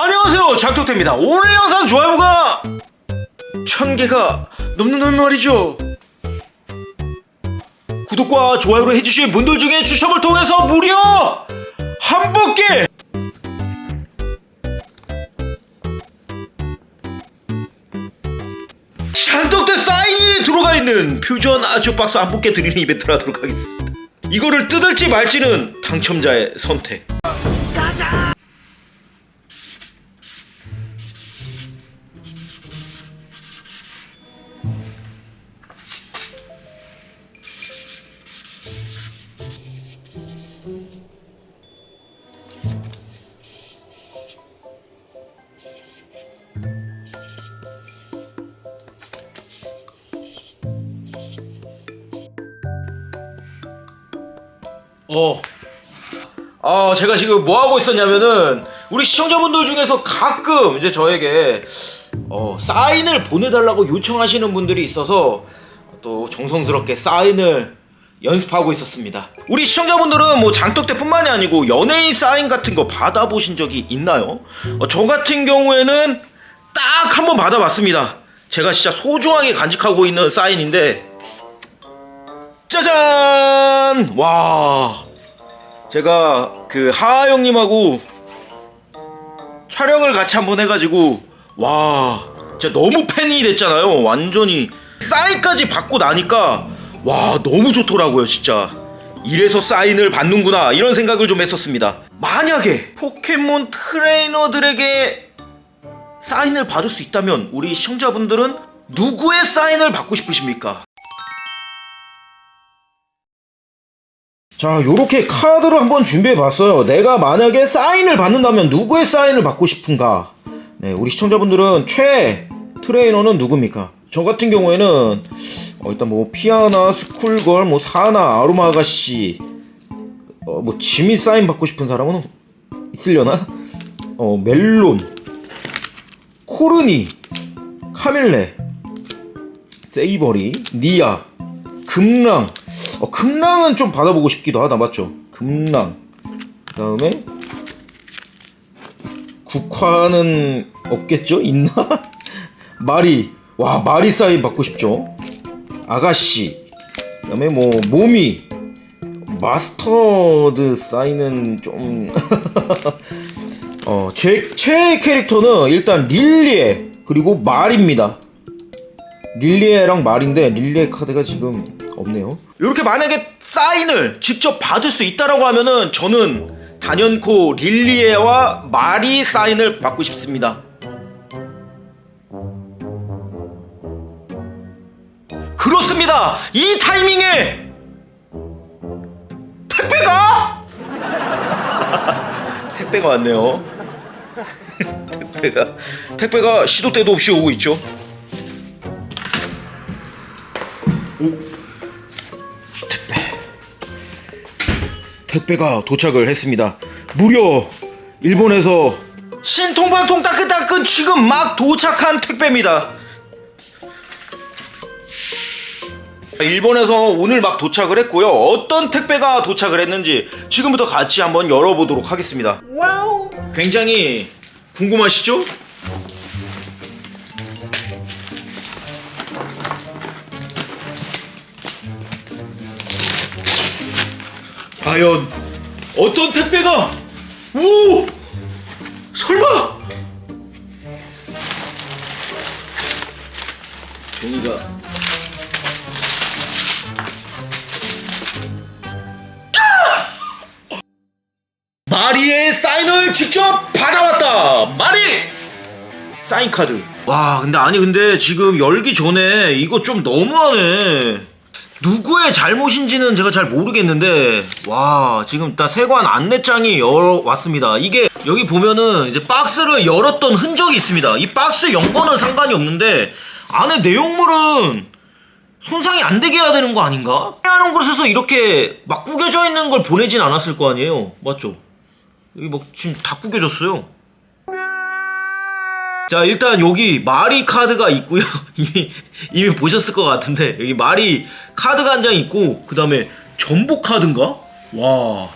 안녕하세요 작두태입니다. 오늘 영상 좋아요가 천 개가 넘는 말이죠. 구독과 좋아요를 해주신 분들 중에 추첨을 통해서 무려 한 분께 잔뜩대 사인이 들어가 있는 퓨전 아주박스 한 분께 드리는 이벤트를 하도록 하겠습니다. 이거를 뜯을지 말지는 당첨자의 선택 어. 아, 제가 지금 뭐 하고 있었냐면은 우리 시청자분들 중에서 가끔 이제 저에게 어, 사인을 보내달라고 요청하시는 분들이 있어서 또 정성스럽게 사인을 연습하고 있었습니다. 우리 시청자분들은 뭐 장떡대뿐만이 아니고 연예인 사인 같은 거 받아보신 적이 있나요? 어, 저 같은 경우에는 딱 한 번 받아봤습니다. 제가 진짜 소중하게 간직하고 있는 사인인데 짜잔! 와. 제가 그 하하 형님하고 촬영을 같이 한번 해가지고 와 진짜 너무 팬이 됐잖아요 완전히 사인까지 받고 나니까 와 너무 좋더라고요 진짜 이래서 사인을 받는구나 이런 생각을 좀 했었습니다 만약에 포켓몬 트레이너들에게 사인을 받을 수 있다면 우리 시청자분들은 누구의 사인을 받고 싶으십니까? 자, 요렇게 카드를 한번 준비해 봤어요. 내가 만약에 사인을 받는다면 누구의 사인을 받고 싶은가? 네, 우리 시청자분들은 최 트레이너는 누굽니까? 저 같은 경우에는 어, 일단 뭐 피아나, 스쿨걸, 뭐 사나, 아로마 아가씨, 어, 뭐 지미 사인 받고 싶은 사람은 있으려나? 어, 멜론, 코르니, 카밀레, 세이버리, 니아, 금랑. 어, 금랑은 좀 받아보고 싶기도 하다, 맞죠? 금랑. 그 다음에, 국화는 없겠죠? 있나? 마리. 와, 마리 사인 받고 싶죠? 아가씨. 그 다음에 뭐, 모미. 마스터드 사인은 좀. 어, 제, 최애 캐릭터는 일단 릴리에, 그리고 말입니다. 릴리에랑 말인데 릴리에 카드가 지금 없네요. 이렇게 만약에 사인을 직접 받을 수 있다라고 하면은 저는 단연코 릴리에와 말이 사인을 받고 싶습니다. 그렇습니다. 이 타이밍에 택배가 택배가 왔네요. 택배가 택배가 시도 때도 없이 오고 있죠. 택배가 도착을 했습니다. 무려 일본에서 신통방통 따끈따끈 지금 막 도착한 택배입니다. 일본에서 오늘 막 도착을 했고요. 어떤 택배가 도착을 했는지 지금부터 같이 한번 열어보도록 하겠습니다. 와우. 굉장히 궁금하시죠? 과연 어떤 택배가? 오 설마! 종이가. 아! 마리의 사인을 직접 받아왔다! 마리! 사인 카드. 와 근데 아니 근데 지금 열기 전에 이거 좀 너무하네 누구의 잘못인지는 제가 잘 모르겠는데 와 지금 딱 세관 안내장이 열 왔습니다 이게 여기 보면은 이제 박스를 열었던 흔적이 있습니다 이 박스 연거는 상관이 없는데 안에 내용물은 손상이 안 되게 해야 되는 거 아닌가? 하는 곳에서 이렇게 막 구겨져 있는 걸 보내진 않았을 거 아니에요 맞죠? 여기 뭐 지금 다 구겨졌어요 자 일단 여기 마리 카드가 있고요. 이미 이미 보셨을 것 같은데 여기 마리 카드가 한 장 있고 그 다음에 전복 카드인가? 와.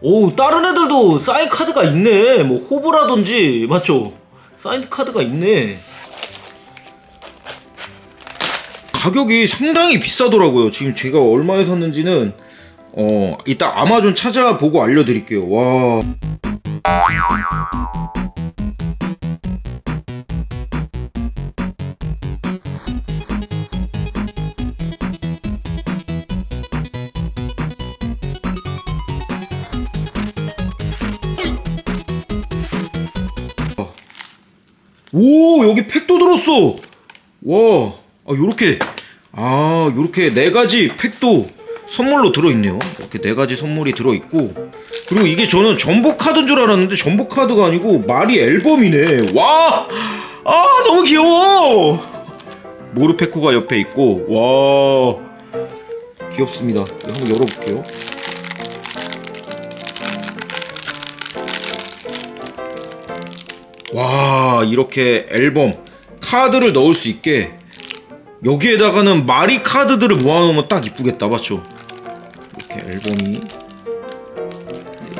오 다른 애들도 사인 카드가 있네. 뭐 호브라든지 맞죠? 사인 카드가 있네. 가격이 상당히 비싸더라고요. 지금 제가 얼마에 샀는지는 어 이따 아마존 찾아보고 알려드릴게요. 와 오 여기 팩도 들었어. 와 아, 요렇게. 아 요렇게 네 가지 팩도 선물로 들어있네요. 이렇게 네 가지 선물이 들어있고. 그리고 이게 저는 전복 카드인 줄 알았는데 전복 카드가 아니고 마리 앨범이네. 와 아 너무 귀여워! 모르페코가 옆에 있고. 와 귀엽습니다. 한번 열어볼게요 와 이렇게 앨범 카드를 넣을 수 있게 여기에다가는 마리 카드들을 모아놓으면 딱 이쁘겠다 맞죠? 이렇게 앨범이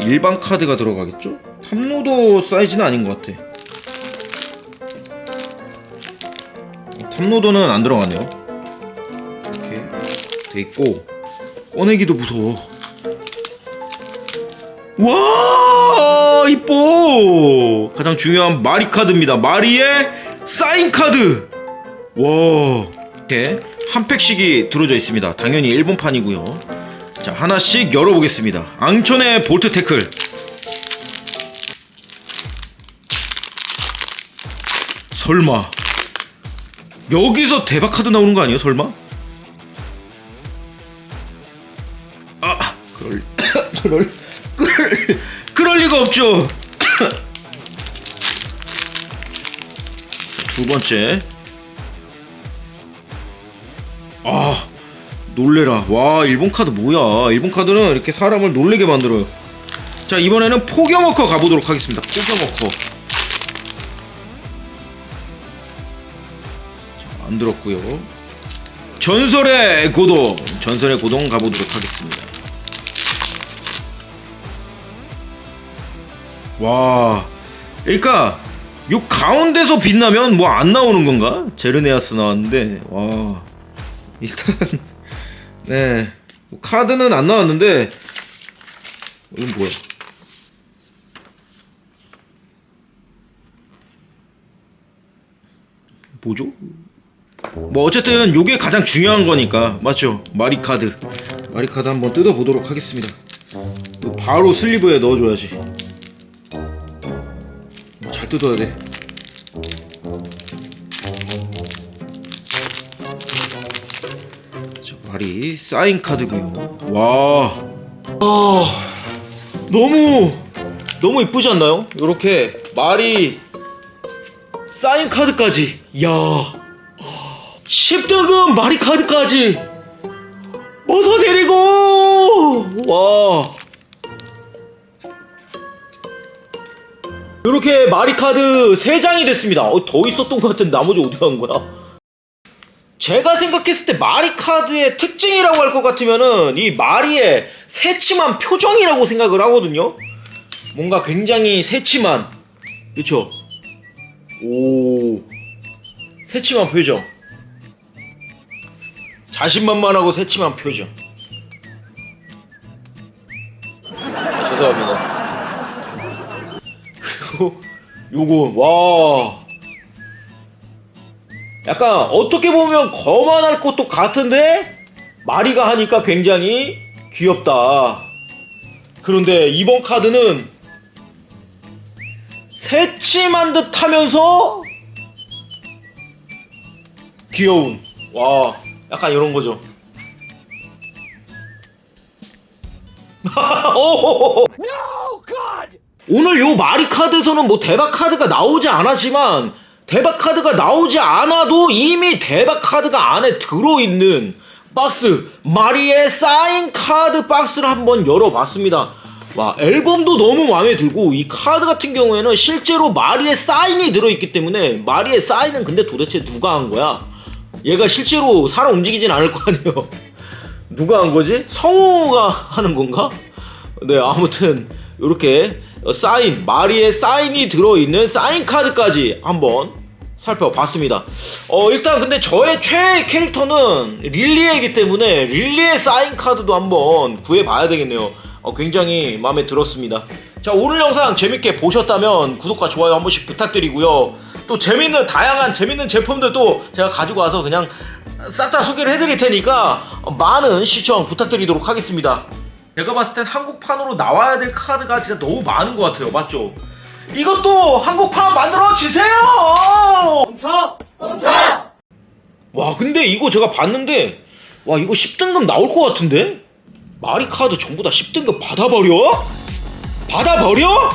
일반 카드가 들어가겠죠? 탑로더 사이즈는 아닌 것 같아 어, 탑로더는 안 들어가네요 이렇게 돼 있고 꺼내기도 무서워 와 이뻐. 가장 중요한 마리 카드입니다. 마리의 사인 카드. 와 이렇게 한 팩씩이 들어져 있습니다. 당연히 일본판이고요. 자 하나씩 열어보겠습니다. 앙천의 볼트 태클. 설마. 여기서 대박 카드 나오는 거 아니에요 설마? 아 그럴 그럴 그럴, 없죠. 두 번째. 아, 놀래라. 와, 일본 카드 뭐야? 일본 카드는 이렇게 사람을 놀래게 만들어요. 자, 이번에는 포경워커 가보도록 하겠습니다. 포경워커. 자, 안 들었고요. 전설의 고동. 전설의 고동 가보도록 하겠습니다. 와, 그러니까 요 가운데서 빛나면 뭐 안 나오는 건가? 제르네아스 나왔는데 와 일단 네뭐 카드는 안 나왔는데 이건 뭐야? 뭐죠? 뭐 어쨌든 요게 가장 중요한 거니까 맞죠? 마리 카드 마리 카드 한번 뜯어 보도록 하겠습니다. 바로 슬리브에 넣어줘야지. 잘 뜯어야 돼. 자, 말이 사인 카드고요. 와, 아, 너무 너무 이쁘지 않나요? 이렇게 말이 사인 카드까지. 야, 10등급 마리 카드까지. 어서 데리고 와. 이렇게 마리카드 3장이 됐습니다. 어, 더 있었던 것 같은데 나머지 어디 간 거야? 제가 생각했을 때 마리카드의 특징이라고 할 것 같으면은 이 마리의 새침한 표정이라고 생각을 하거든요. 뭔가 굉장히 새침한, 그쵸? 오, 새침한 표정. 자신만만하고 새침한 표정. 죄송합니다. 그리고 요거 와. 약간 어떻게 보면 거만할 것도 같은데 마리가 하니까 굉장히 귀엽다. 그런데 이번 카드는 새침한 듯 하면서 귀여운 와. 약간 이런 거죠 오 오늘 요 마리 카드에서는 뭐 대박 카드가 나오지 않았지만 대박 카드가 나오지 않아도 이미 대박 카드가 안에 들어있는 박스 마리의 사인 카드 박스를 한번 열어봤습니다. 와 앨범도 너무 마음에 들고 이 카드 같은 경우에는 실제로 마리의 사인이 들어있기 때문에 마리의 사인은 근데 도대체 누가 한 거야? 얘가 실제로 사람 움직이진 않을 거 아니에요. 누가 한 거지? 성우가 하는 건가? 네 아무튼 이렇게 사인 마리의 사인이 들어있는 사인 카드까지 한번 살펴봤습니다. 어 일단 근데 저의 최애 캐릭터는 릴리에이기 때문에 릴리의 사인 카드도 한번 구해봐야 되겠네요. 어, 굉장히 마음에 들었습니다. 자 오늘 영상 재밌게 보셨다면 구독과 좋아요 한 번씩 부탁드리고요. 또 재밌는 다양한 재밌는 제품들도 제가 가지고 와서 그냥 싹 다 소개를 해드릴 테니까 많은 시청 부탁드리도록 하겠습니다. 제가 봤을 땐 한국판으로 나와야 될 카드가 진짜 너무 많은 것 같아요. 맞죠? 이것도 한국판 만들어 주세요! 멈춰! 멈춰! 와, 근데 이거 제가 봤는데, 와, 이거 10등급 나올 것 같은데? 마리 카드 전부 다 10등급 받아버려? 받아버려?